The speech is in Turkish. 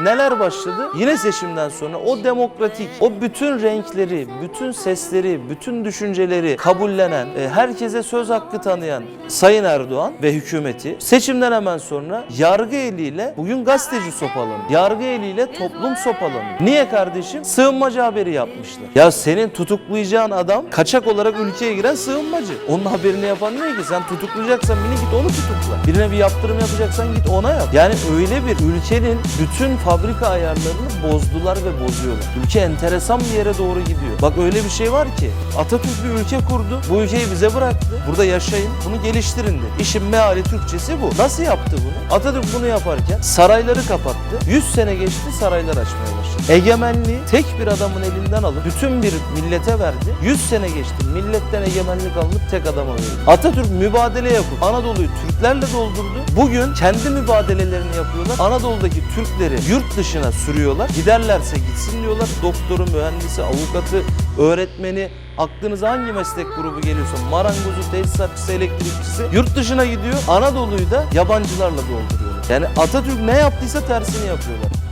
neler başladı? Yine seçimden sonra o demokratik, o bütün renkleri, bütün sesleri, bütün düşünceleri kabullenen, e, herkese söz hakkı tanıyan Sayın Erdoğan ve hükümeti seçimden hemen sonra yargı eliyle bugün gazeteci sopalanıyor. Yargı eliyle toplum sopalanıyor. Niye kardeşim? Sığınmacı haberi yapmışlar. Ya senin tutuklayacağın adam kaçak olarak ülkeye giren sığınmacı. Onun haberini yapan ne ki? Sen tutuklayacaksan beni git onu tutukla. Birine bir yaptırım yapacaksan git ona yap. Yani öyle bir ülkenin bütün fabrika ayarlarını bozdular ve bozuyorlar. Ülke enteresan bir yere doğru gidiyor. Bak öyle bir şey var ki Atatürk bir ülke kurdu. Bu ülkeyi bize bıraktı. Burada yaşayın, bunu geliştirin dedi. İşin meali Türkçesi bu. Nasıl yaptı bunu? Atatürk bunu yaparken sarayları kapattı. 100 sene geçti saraylar açmaya başladı. Egemenliği tek bir adamın elinden alıp bütün bir millete verdi. 100 sene geçti. Milletten egemenlik alınıp tek adama verildi. Atatürk mübadele yapıp Anadolu'yu Türklerle doldurdu. Bugün kendi mübadelelerini yapıyorlar. Anadolu'daki Türkleri yurt dışına sürüyorlar. Giderlerse gitsin diyorlar. Doktoru, mühendisi, avukatı, öğretmeni, aklınıza hangi meslek grubu geliyorsa marangozu, tesisatçısı, elektrikçisi yurt dışına gidiyor. Anadolu'yu da yabancılarla dolduruyorlar. Yani Atatürk ne yaptıysa tersini yapıyorlar.